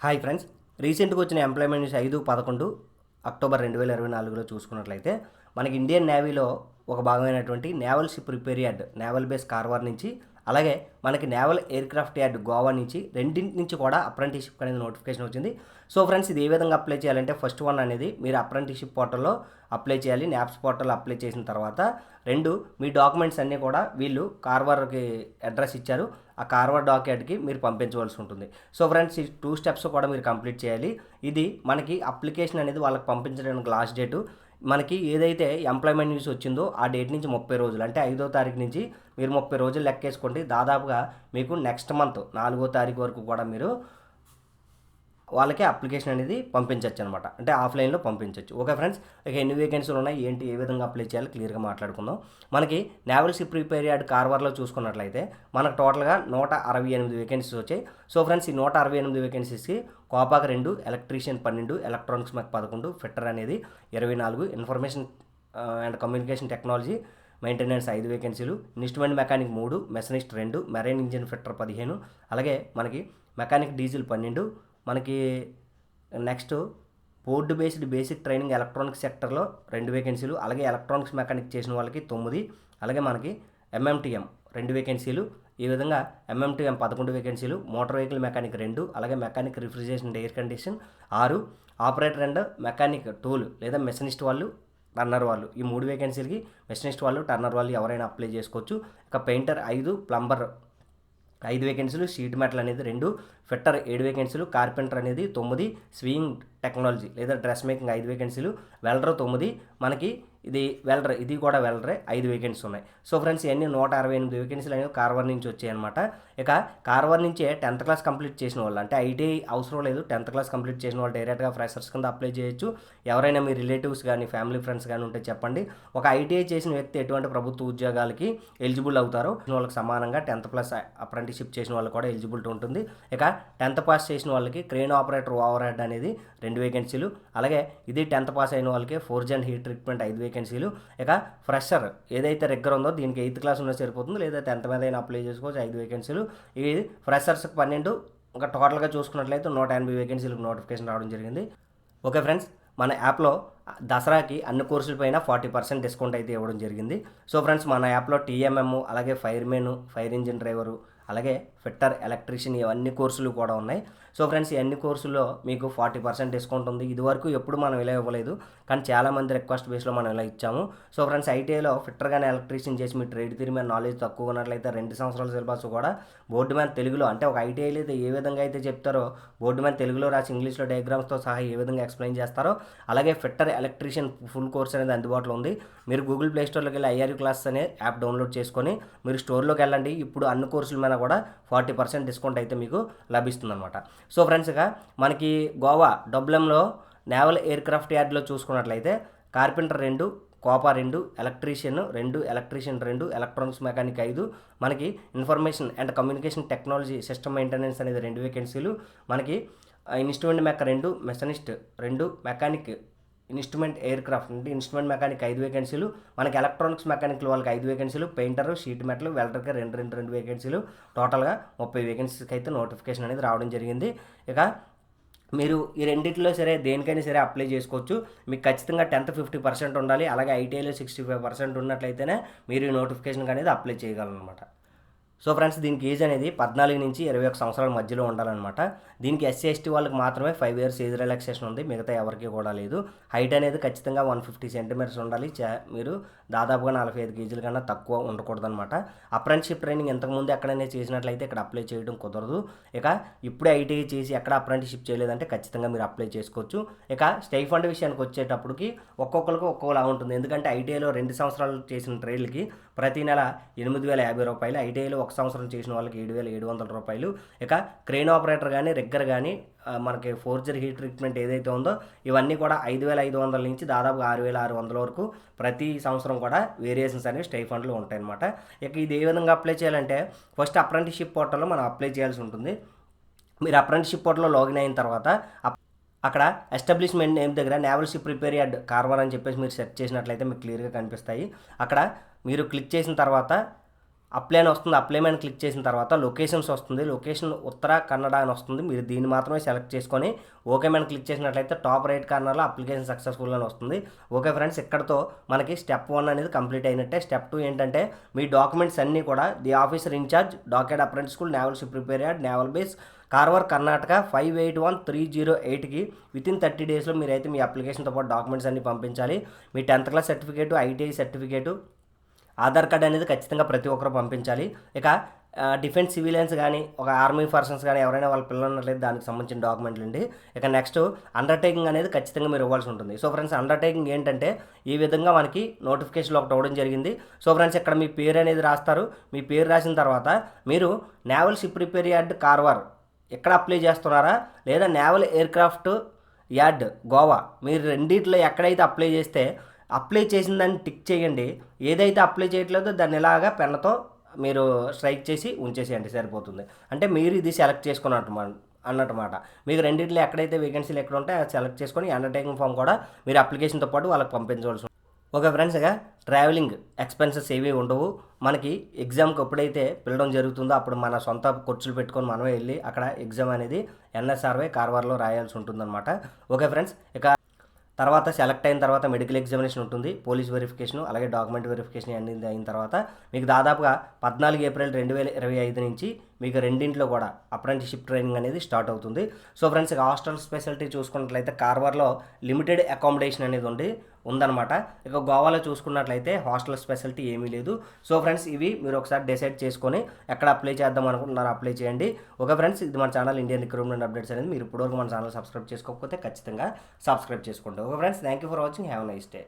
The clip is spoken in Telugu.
హాయ్ ఫ్రెండ్స్ రీసెంట్గా వచ్చిన ఎంప్లాయ్మెంట్ న్యూస్ ఐదు పదకొండు అక్టోబర్ రెండు వేల ఇరవై నాలుగులో చూసుకున్నట్లయితే మనకి ఇండియన్ నేవీలో ఒక భాగమైనటువంటి naval ship repair yard naval base Karwar నుంచి అలాగే మనకి naval aircraft yard Goa నుంచి రెండింటి నుంచి కూడా అప్రెంటిషిప్ అనేది నోటిఫికేషన్ వచ్చింది. సో ఫ్రెండ్స్ ఇది ఏ విధంగా అప్లై చేయాలంటే ఫస్ట్ వన్ అనేది మీరు అప్రెంటిషిప్ పోర్టల్లో అప్లై చేయాలి. న్యాప్స్ పోర్టల్లో అప్లై చేసిన తర్వాత రెండు మీ డాక్యుమెంట్స్ అన్నీ కూడా వీళ్ళు కార్వార్కి అడ్రస్ ఇచ్చారు. ఆ కార్వర్ డాక్యుమెంట్కి మీరు పంపించవలసి ఉంటుంది. సో ఫ్రెండ్స్ ఈ టూ స్టెప్స్ కూడా మీరు కంప్లీట్ చేయాలి. ఇది మనకి అప్లికేషన్ అనేది వాళ్ళకి పంపించడానికి లాస్ట్ డేటు మనకి ఏదైతే ఎంప్లాయ్మెంట్ న్యూస్ వచ్చిందో ఆ డేట్ నుంచి ముప్పై రోజులు అంటే ఐదో తారీఖు నుంచి మీరు ముప్పై రోజులు లెక్కేసుకోండి. దాదాపుగా మీకు నెక్స్ట్ మంత్ నాలుగో తారీఖు వరకు కూడా మీరు వాళ్ళకి అప్లికేషన్ అనేది పంపించవచ్చు అనమాట అంటే ఆఫ్లైన్లో పంపించవచ్చు ఓకే ఫ్రెండ్స్ ఇక ఎన్ని వేకెన్సీలు ఉన్నాయి? ఏంటి? ఏ విధంగా అప్లై చేయాలి? క్లియర్గా మాట్లాడుకుందాం. మనకి నేవల్ షిప్ ప్రిపేర్ యార్డ్ కార్వర్లో చూసుకున్నట్లయితే మనకు టోటల్గా నూట అరవై ఎనిమిది వేకెన్సీస్ వచ్చాయి. సో ఫ్రెండ్స్ ఈ నూట అరవై ఎనిమిది వేకెన్సీస్కి కోపాక్ రెండు ఎలక్ట్రీషియన్ పన్నెండు ఎలక్ట్రానిక్స్ మాకు పదకొండు ఫిట్టర్ అనేది ఇరవై నాలుగు information and communication technology maintenance ఐదు వేకెన్సీలు ఇన్స్ట్రుమెంట్ మెకానిక్ మూడు మెషనిస్ట్ రెండు మెరైన్ ఇంజిన్ ఫిట్టర్ పదిహేను అలాగే మనకి మెకానిక్ డీజిల్ పన్నెండు మనకి next board based basic training electronics సెక్టర్లో రెండు వేకెన్సీలు అలాగే ఎలక్ట్రానిక్స్ మెకానిక్ చేసిన వాళ్ళకి తొమ్మిది అలాగే మనకి ఎంఎంటీఎం రెండు వేకెన్సీలు ఈ విధంగా ఎంఎంటీఎం పదకొండు వేకెన్సీలు మోటార్ వెహికల్ మెకానిక్ రెండు అలాగే మెకానిక్ రిఫ్రిజరేషన్ ఎయిర్ కండిషన్ ఆరు ఆపరేటర్ అండ్ మెకానిక్ టూల్ లేదా మెషనిస్ట్ వాళ్ళు టర్నర్ వాళ్ళు ఈ మూడు వేకెన్సీలకి మెషనిస్ట్ వాళ్ళు టర్నర్ వాళ్ళు ఎవరైనా అప్లై చేసుకోవచ్చు. ఇక పెయింటర్ ఐదు ప్లంబర్ ఐదు వేకెన్సీలు షీట్ మెటల్ అనేది రెండు ఫిట్టర్ ఏడు వేకెన్సీలు కార్పెంటర్ అనేది తొమ్మిది స్వింగ్ టెక్నాలజీ లేదా డ్రెస్ మేకింగ్ ఐదు వేకెన్సీలు వెల్డర్ తొమ్మిది మనకి ఇది వెల్డర్ ఇది కూడా వెల్డరే ఐదు వేకెన్సీ ఉన్నాయి. సో ఫ్రెండ్స్ ఇవన్నీ నూట అరవై ఎనిమిది వేకెన్సీలు అనేవి కార్వర్ నుంచి వచ్చాయి అనమాట ఇక కార్వర్ నుంచే టెన్త్ క్లాస్ కంప్లీట్ చేసిన వాళ్ళు అంటే ఐటీఐ అవసరం లేదు టెన్త్ క్లాస్ కంప్లీట్ చేసిన వాళ్ళు డైరెక్ట్గా ఫ్రెషర్స్ కింద అప్లై చేయొచ్చు. ఎవరైనా మీ రిలేటివ్స్ కానీ ఫ్యామిలీ ఫ్రెండ్స్ కానీ ఉంటే చెప్పండి. ఒక ఐటీఐ చేసిన వ్యక్తి ఎటువంటి ప్రభుత్వ ఉద్యోగాలకి ఎలిజిబుల్ అవుతారో వాళ్ళకి సమానంగా టెన్త్ ప్లస్ అప్రెంటిషిప్ చేసిన వాళ్ళకి కూడా ఎలిజిబిలిటీ ఉంటుంది. ఇక టెన్త్ పాస్ చేసిన వాళ్ళకి క్రేన్ ఆపరేటర్ ఓవర్ హెడ్ అనేది రెండు వేకెన్సీలు అలాగే ఇది టెన్త్ పాస్ అయిన వాళ్ళకి ఫోర్ జెన్ హీట్ ట్రీట్మెంట్ ఐదు వేకెన్సీలు ఇక ఫ్రెషర్ ఏదైతే రెగ్గర్ ఉందో దీనికి ఎయిత్ క్లాస్ ఉన్నా సరిపోతుంది. లేదా టెన్త్ మీద అయినా అప్లై చేసుకోవచ్చు ఐదు వేకెన్సీలు ఇది ఫ్రెషర్స్కి పన్నెండు ఇంకా టోటల్గా చూసుకున్నట్లయితే నూట ఎనభై వేకెన్సీలకు నోటిఫికేషన్ రావడం జరిగింది. ఓకే ఫ్రెండ్స్ మన యాప్లో దసరాకి అన్ని కోర్సులపైన ఫార్టీ పర్సెంట్ డిస్కౌంట్ అయితే ఇవ్వడం జరిగింది. సో ఫ్రెండ్స్ మన యాప్లో టీఎంఎం అలాగే ఫైర్మెన్ ఫైర్ ఇంజిన్ డ్రైవరు అలాగే ఫిట్టర్ ఎలక్ట్రీషియన్ ఇవన్నీ కోర్సులు కూడా ఉన్నాయి. సో ఫ్రెండ్స్ ఈ అన్ని కోర్సుల్లో మీకు ఫార్టీ పర్సెంట్ డిస్కౌంట్ ఉంది. ఇదివరకు ఎప్పుడు మనం ఇలా ఇవ్వలేదు కానీ చాలామంది రిక్వెస్ట్ బేస్లో మనం ఇలా ఇచ్చాము. సో ఫ్రెండ్స్ ఐటీఐలో ఫిట్టర్గానే ఎలక్ట్రీషియన్ చేసి మీ ట్రేడ్ తీరి మీద నాలెడ్జ్ తక్కువ ఉన్నట్లయితే రెండు సంవత్సరాల సిలబస్ కూడా బోర్డు మీద తెలుగులో అంటే ఒక ఐటీఐలో అయితే ఏ విధంగా అయితే చెప్తారో బోర్డు మీద తెలుగులో రాసి ఇంగ్లీష్లో డయాగ్రామ్స్తో సహా ఏ విధంగా ఎక్స్ప్లెయిన్ చేస్తారో అలాగే ఫిట్టర్ ఎలక్ట్రీషియన్ ఫుల్ కోర్స్ అనేది అందుబాటులో ఉంది. మీరు గూగుల్ ప్లే స్టోర్లోకి వెళ్ళి ఐఆర్ క్లాస్ అనే యాప్ డౌన్లోడ్ చేసుకొని మీరు స్టోర్లోకి వెళ్ళండి. ఇప్పుడు అన్ని కోర్సుల మీద కూడా ఫార్టీ పర్సెంట్ డిస్కౌంట్ అయితే మీకు లభిస్తుందన్నమాట. సో ఫ్రెండ్స్గా మనకి గోవా డబ్లంలో నేవల్ ఎయిర్ క్రాఫ్ట్ యార్డ్లో చూసుకున్నట్లయితే కార్పెంటర్ రెండు కోపా రెండు ఎలక్ట్రీషియన్ రెండు ఎలక్ట్రీషియన్ రెండు ఎలక్ట్రానిక్స్ మెకానిక్ ఐదు. మనకి information and communication technology system maintenance అనేది రెండు వేకెన్సీలు. మనకి ఇన్స్ట్రుమెంట్ మెక్క రెండు మెషనిస్ట్ రెండు మెకానిక్ ఇన్స్ట్రుమెంట్ ఎయిర్ క్రాఫ్ట్ అంటే ఇన్స్ట్రుమెంట్ మెకానిక్ ఐదు వేకెన్సీలు మనకి ఎలక్ట్రానిక్స్ మెకానిక్ వాళ్ళకి ఐదు వేకెన్సీలు పెయింటర్ షీట్ మెటల్ వెల్డర్కి రెండు రెండు రెండు వేకెన్సీలు. టోటల్గా ముప్పై వేకెన్సీకి అయితే నోటిఫికేషన్ అనేది రావడం జరిగింది. ఇక మీరు ఈ రెండింటిలో సరే దేనికైనా సరే అప్లై చేసుకోవచ్చు. మీకు ఖచ్చితంగా టెన్త్ ఫిఫ్టీ పర్సెంట్ ఉండాలి అలాగే ఐటీఐలో సిక్స్టీ ఫైవ్ పర్సెంట్ ఉన్నట్లయితేనే మీరు ఈ నోటిఫికేషన్ అనేది అప్లై చేయగలనమాట సో ఫ్రెండ్స్ దీనికి ఏజ్ అనేది పద్నాలుగు నుంచి ఇరవై ఒక సంవత్సరాల మధ్యలో ఉండాలన్నమాట. దీనికి ఎస్సీ ఎస్టీ వాళ్ళకి మాత్రమే ఫైవ్ ఇయర్స్ ఏజ్ రిలాక్సేషన్ ఉంది. మిగతా ఎవరికి కూడా లేదు. హైట్ అనేది ఖచ్చితంగా వన్ ఫిఫ్టీ సెంటీమీటర్స్ ఉండాలి. చా- మీరు దాదాపుగా నలభై ఐదు కేజీల కన్నా తక్కువ ఉండకూడదనమాట అప్రెంటిషిప్ ట్రైనింగ్ ఇంతకుముందు ఎక్కడైనా చేసినట్లయితే ఇక్కడ అప్లై చేయడం కుదరదు. ఇక ఇప్పుడే ఐటీఐ చేసి ఎక్కడ అప్రెంటిషిప్ చేయలేదంటే ఖచ్చితంగా మీరు అప్లై చేసుకోవచ్చు. ఇక స్టైఫండ్ విషయానికి వచ్చేటప్పటికి ఒక్కొక్కరికి ఒక్కోలా ఉంటుంది. ఎందుకంటే ఐటీఐలో రెండు సంవత్సరాలు చేసిన ట్రైన్లకి ప్రతి నెల ఎనిమిది వేల యాభై రూపాయలు. ఐటీఐలో ఒక సంవత్సరం చేసిన వాళ్ళకి ఏడు వేల ఏడు వందల రూపాయలు. ఇక క్రెయిన్ ఆపరేటర్ కానీ రిగ్గర్ కానీ మనకి ఫోర్జర్ హీట్ ట్రీట్మెంట్ ఏదైతే ఉందో ఇవన్నీ కూడా ఐదు వేల ఐదు వందల నుంచి దాదాపు ఆరు వేల ఆరు వందల వరకు ప్రతి సంవత్సరం కూడా వేరియేషన్స్ అనేవి స్టైఫండ్లు ఉంటాయి అనమాట ఇక ఇది ఏ విధంగా అప్లై చేయాలంటే ఫస్ట్ అప్రెంటిషిప్ పోర్టల్లో మనం అప్లై చేయాల్సి ఉంటుంది. మీరు అప్రెంటిషిప్ పోర్టల్లో లాగిన్ అయిన తర్వాత అప్- అక్కడ ఎస్టాబ్లిష్మెంట్ నేమ్ దగ్గర naval ship repair yard Karwar అని చెప్పేసి మీరు సెర్చ్ చేసినట్లయితే మీకు క్లియర్గా కనిపిస్తాయి. అక్కడ మీరు క్లిక్ చేసిన తర్వాత అప్లై అని వస్తుంది అప్లై అని క్లిక్ చేసిన తర్వాత లొకేషన్స్ వస్తుంది. లొకేషన్ ఉత్తర కన్నడ అని వస్తుంది. మీరు దీన్ని మాత్రమే సెలెక్ట్ చేసుకొని ఓకే మ్యాన్ క్లిక్ చేసినట్లయితే టాప్ రైట్ కార్నర్లో అప్లికేషన్ సక్సెస్ఫుల్ అని వస్తుంది. ఓకే ఫ్రెండ్స్ ఇక్కడతో మనకి స్టెప్ వన్ అనేది కంప్లీట్ అయినట్టే. స్టెప్ టూ ఏంటంటే మీ డాక్యుమెంట్స్ అన్నీ కూడా the officer in charge dockyard apprentice school naval ship prepare yard naval base Karwar Karnataka five eight one three zero ఎయిట్కి విత్ ఇన్ థర్టీ డేస్లో మీరైతే మీ అప్లికేషన్తో పాటు డాక్యుమెంట్స్ అన్ని పంపించాలి. మీ tenth class certificate ITI certificate Aadhaar card అనేది ఖచ్చితంగా ప్రతి ఒక్కరు పంపించాలి. ఇక డిఫెన్స్ సివిలియన్స్ కానీ ఒక ఆర్మీ పర్సన్స్ కానీ ఎవరైనా వాళ్ళ పిల్లలు ఉన్నట్లయితే దానికి సంబంధించిన డాక్యుమెంట్లు అండి. ఇక నెక్స్ట్ అండర్టేకింగ్ అనేది ఖచ్చితంగా మీరు ఇవ్వాల్సి ఉంటుంది. సో ఫ్రెండ్స్ అండర్టేకింగ్ ఏంటంటే ఈ విధంగా మనకి నోటిఫికేషన్లో ఒకటి అవ్వడం జరిగింది. సో ఫ్రెండ్స్ ఇక్కడ మీ పేరు అనేది రాస్తారు. మీ పేరు రాసిన తర్వాత మీరు naval ship repair yard Karwar ఎక్కడ అప్లై చేస్తున్నారా? లేదా నేవల్ ఎయిర్క్రాఫ్ట్ యార్డ్ గోవా మీరు రెండిట్లో ఎక్కడైతే అప్లై చేస్తే అప్లై చేసిన దాన్ని టిక్ చేయండి. ఏదైతే అప్లై చేయట్లేదో దాన్ని ఇలాగా పెన్నుతో మీరు స్ట్రైక్ చేసి ఉంచేసేయండి సరిపోతుంది. అంటే మీరు ఇది సెలెక్ట్ చేసుకున్నట్టు అన్నమాట మీకు రెండింటిలో ఎక్కడైతే వేకెన్సీలు ఎక్కడ ఉంటాయో అది సెలెక్ట్ చేసుకొని అండర్టేకింగ్ ఫామ్ కూడా మీరు అప్లికేషన్తో పాటు వాళ్ళకి పంపించవలసి ఒక ఓకే ఫ్రెండ్స్ ట్రావెలింగ్ ఎక్స్పెన్సెస్ ఏవి ఉండవు. మనకి ఎగ్జామ్కి ఎప్పుడైతే పిలడం జరుగుతుందో అప్పుడు మన సొంత ఖర్చులు పెట్టుకొని మనమే వెళ్ళి అక్కడ ఎగ్జామ్ అనేది ఎన్ఎస్ఆర్వై కార్వార్లో రాయాల్సి ఉంటుందన్నమాట. ఓకే ఫ్రెండ్స్ ఇక తర్వాత సెలెక్ట్ అయిన తర్వాత మెడికల్ ఎగ్జామినేషన్ ఉంటుంది పోలీస్ వెరిఫికేషన్ అలాగే డాక్యుమెంట్ వెరిఫికేషన్ అన్ని అయిన తర్వాత మీకు దాదాపుగా పద్నాలుగు ఏప్రిల్ రెండు వేల ఇరవై ఐదు నుంచి మీకు రెండింట్లో కూడా అప్రెంటిషిప్ ట్రైనింగ్ అనేది స్టార్ట్ అవుతుంది. సో ఫ్రెండ్స్ ఇక హాస్టల్ స్పెషాలిటీ చూసుకున్నట్లయితే కార్వార్లో లిమిటెడ్ అకామిడేషన్ అనేది ఉంది ఉందన్నమాట. ఇక గోవాలో చూసుకున్నట్లయితే హాస్టల్ స్పెషాలిటీ ఏమీ లేదు. సో ఫ్రెండ్స్ ఇవి మీరు ఒకసారి డిసైడ్ చేసుకొని ఎక్కడ అప్లై చేద్దాం అనుకుంటున్నారో అప్లై చేయండి. ఓకే ఫ్రెండ్స్ ఇది మన ఛానల్ ఇండియన్ రిక్రూట్మెంట్ అప్డేట్స్ అనేది. మీరు ఇప్పటివరకు మన ఛానల్ సబ్స్క్రైబ్ చేసుకోకపోతే ఖచ్చితంగా సబ్స్క్రైబ్ చేసుకోండి. Okay friends thank you for watching have nice day